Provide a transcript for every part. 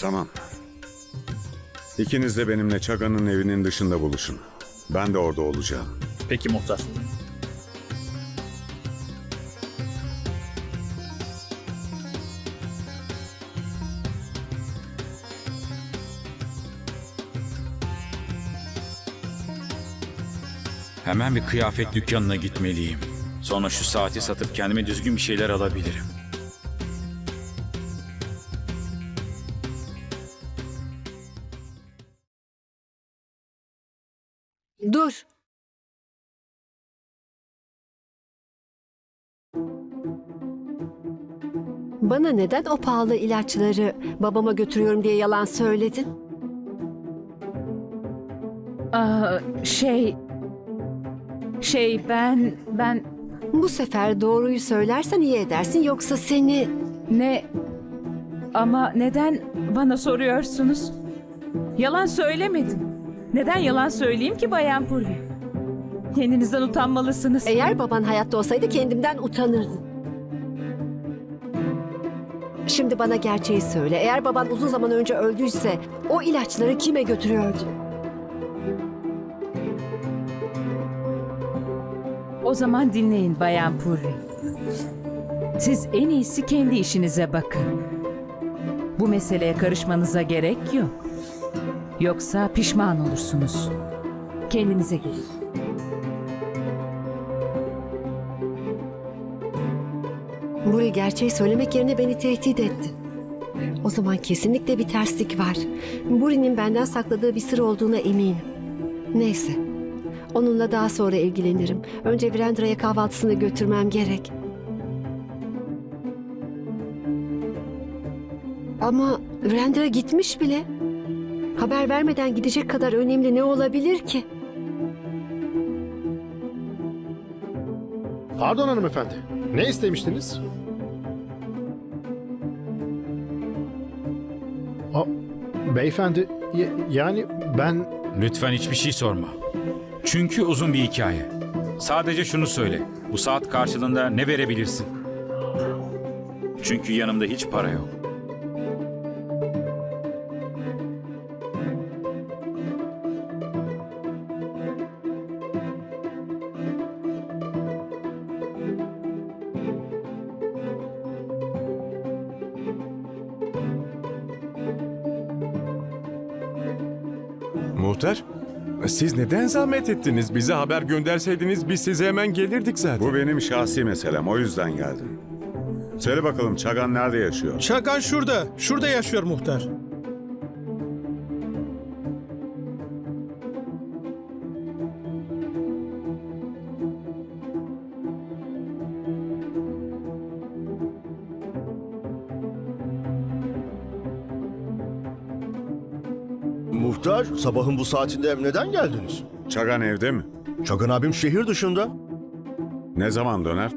Tamam. İkiniz de benimle Çaga'nın evinin dışında buluşun. Ben de orada olacağım. Peki muhtar. Hemen bir kıyafet dükkanına gitmeliyim. Sonra şu saati satıp kendime düzgün bir şeyler alabilirim. Dur. Bana neden o pahalı ilaçları babama götürüyorum diye yalan söyledin? Aa, şey... Şey ben... Ben... Bu sefer doğruyu söylersen iyi edersin yoksa seni... Ne... Ama neden bana soruyorsunuz? Yalan söylemedim. Neden yalan söyleyeyim ki Bayan Purvi? Kendinizden utanmalısınız. Eğer baban hayatta olsaydı kendimden utanırdın. Şimdi bana gerçeği söyle. Eğer baban uzun zaman önce öldüyse o ilaçları kime götürüyordu? O zaman dinleyin Bayan Purvi. Siz en iyisi kendi işinize bakın. Bu meseleye karışmanıza gerek yok. Yoksa pişman olursunuz. Kendinize gelin. Buri gerçeği söylemek yerine beni tehdit etti. O zaman kesinlikle bir terslik var. Buri'nin benden sakladığı bir sır olduğuna eminim. Neyse. Onunla daha sonra ilgilenirim. Önce Virendra'ya kahvaltısını götürmem gerek. Ama Virendra gitmiş bile. Haber vermeden gidecek kadar önemli ne olabilir ki? Pardon hanımefendi. Ne istemiştiniz? Aa, beyefendi, y- yani ben... Lütfen hiçbir şey sorma. Çünkü uzun bir hikaye. Sadece şunu söyle. Bu saat karşılığında ne verebilirsin? Çünkü yanımda hiç para yok. Muhtar, siz neden zahmet ettiniz? Bize haber gönderseydiniz biz size hemen gelirdik zaten. Bu benim şahsi meselem. O yüzden geldim. Söyle bakalım Çagan nerede yaşıyor? Şagan şurada. Şurada yaşıyor muhtar. Muhtar, sabahın bu saatinde neden geldiniz? Çagan evde mi? Çagan abim şehir dışında. Ne zaman döner?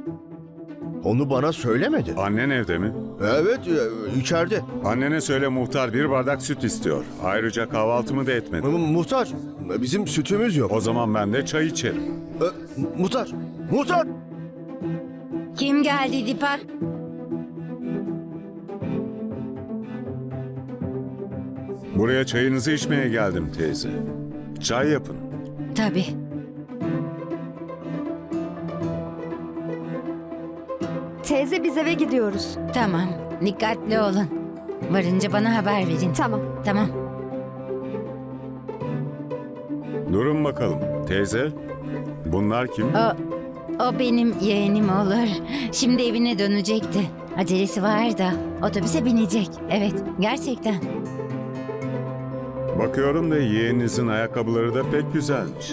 Onu bana söylemedi. Annen evde mi? Evet, e, içeride. Annene söyle muhtar bir bardak süt istiyor. Ayrıca kahvaltımı da etmedi. M- Muhtar, bizim sütümüz yok. O zaman ben de çay içerim. E, Muhtar, muhtar! Kim geldi Dipak? Buraya çayınızı içmeye geldim teyze. Çay yapın. Tabii. Teyze biz eve gidiyoruz. Tamam. Dikkatli olun. Varınca bana haber verin. Tamam. Tamam. Durun bakalım. Teyze, bunlar kim? O, o benim yeğenim olur. Şimdi evine dönecekti. Acelesi var da otobüse binecek. Evet, gerçekten. Bakıyorum da yeğeninizin ayakkabıları da pek güzelmiş.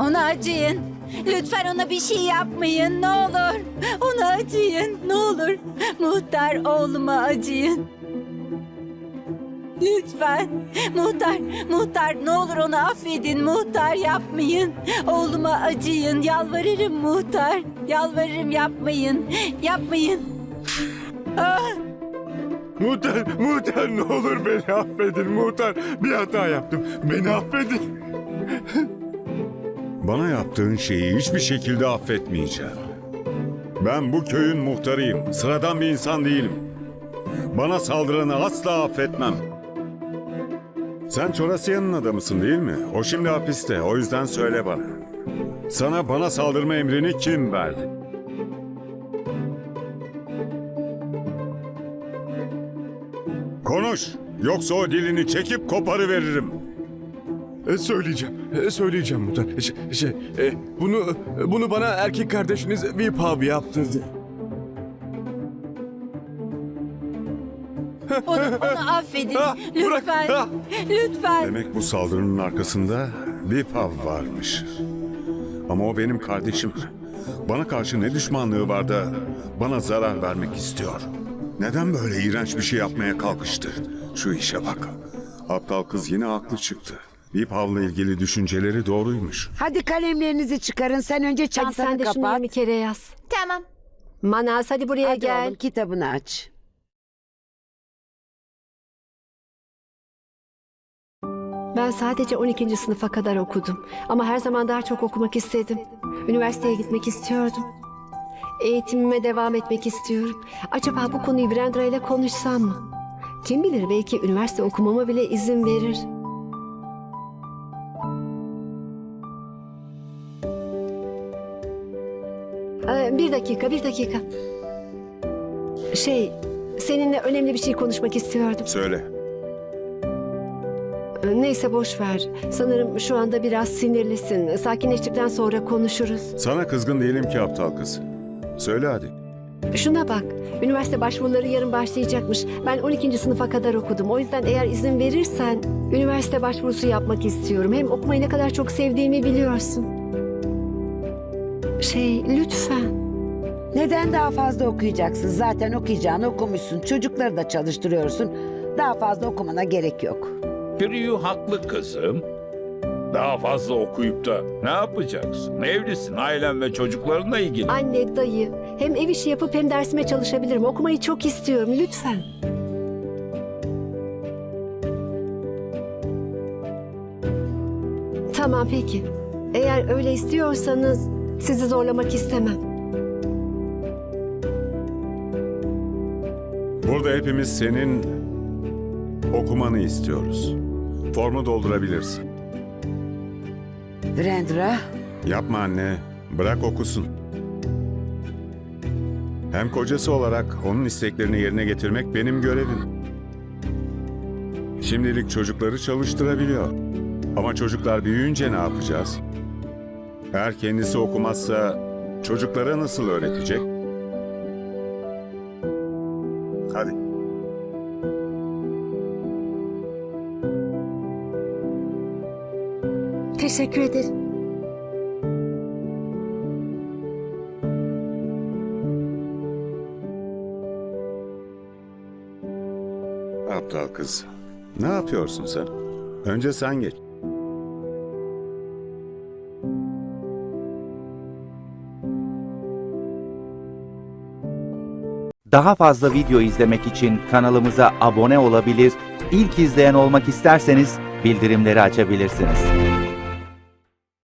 Ona acıyın. Lütfen ona bir şey yapmayın ne olur. Ona acıyın ne olur. Muhtar oğluma acıyın. Lütfen. Muhtar, muhtar ne olur onu affedin. Muhtar yapmayın. Oğluma acıyın. Yalvarırım muhtar. Yalvarırım yapmayın. Yapmayın. Ah! Muhtar, muhtar ne olur beni affedin muhtar. Bir hata yaptım. Beni affedin. Bana yaptığın şeyi hiçbir şekilde affetmeyeceğim. Ben bu köyün muhtarıyım. Sıradan bir insan değilim. Bana saldıranı asla affetmem. Sen Çorasya'nın adamısın değil mi? O şimdi hapiste. O yüzden söyle bana. Sana bana saldırma emrini kim verdi? Konuş. Yoksa o dilini çekip koparı veririm. E, söyleyeceğim. E, söyleyeceğim muhtar. Şey, şey, e, bunu bunu bana erkek kardeşiniz Vip abi yaptırdı. Onu, onu affedin. Ah, Lütfen. ah. Lütfen. Demek bu saldırının arkasında bir pav varmış. Ama o benim kardeşim. Bana karşı ne düşmanlığı var da bana zarar vermek istiyor. Neden böyle iğrenç bir şey yapmaya kalkıştı? Şu işe bak. Aptal kız yine haklı çıktı. Bir pavla ilgili düşünceleri doğruymuş. Hadi kalemlerinizi çıkarın. Sen önce Hadi çantanı sen de kapat. bir kere yaz. Tamam. Manas hadi buraya Hadi gel. oğlum kitabını aç. Ben sadece 12. sınıfa kadar okudum. Ama her zaman daha çok okumak istedim. Üniversiteye gitmek istiyordum. Eğitimime devam etmek istiyorum. Acaba bu konuyu Brenda ile konuşsam mı? Kim bilir belki üniversite okumama bile izin verir. Ee, bir dakika, bir dakika. Şey, seninle önemli bir şey konuşmak istiyordum. Söyle. Neyse boş ver. Sanırım şu anda biraz sinirlisin. Sakinleştikten sonra konuşuruz. Sana kızgın değilim ki aptal kız. Söyle hadi. Şuna bak. Üniversite başvuruları yarın başlayacakmış. Ben 12. sınıfa kadar okudum. O yüzden eğer izin verirsen üniversite başvurusu yapmak istiyorum. Hem okumayı ne kadar çok sevdiğimi biliyorsun. Şey lütfen. Neden daha fazla okuyacaksın? Zaten okuyacağını okumuşsun. Çocukları da çalıştırıyorsun. Daha fazla okumana gerek yok. Priyu haklı kızım. Daha fazla okuyup da ne yapacaksın? Evlisin, ailen ve çocuklarınla ilgili. Anne, dayı. Hem ev işi yapıp hem dersime çalışabilirim. Okumayı çok istiyorum. Lütfen. Tamam peki. Eğer öyle istiyorsanız sizi zorlamak istemem. Burada hepimiz senin okumanı istiyoruz. Formu doldurabilirsin. Brandra, Yapma anne. Bırak okusun. Hem kocası olarak onun isteklerini yerine getirmek benim görevim. Şimdilik çocukları çalıştırabiliyor. Ama çocuklar büyüyünce ne yapacağız? Eğer kendisi okumazsa çocuklara nasıl öğretecek? Teşekkür ederim. Aptal kız. Ne yapıyorsun sen? Önce sen geç. Daha fazla video izlemek için kanalımıza abone olabilir, ilk izleyen olmak isterseniz bildirimleri açabilirsiniz.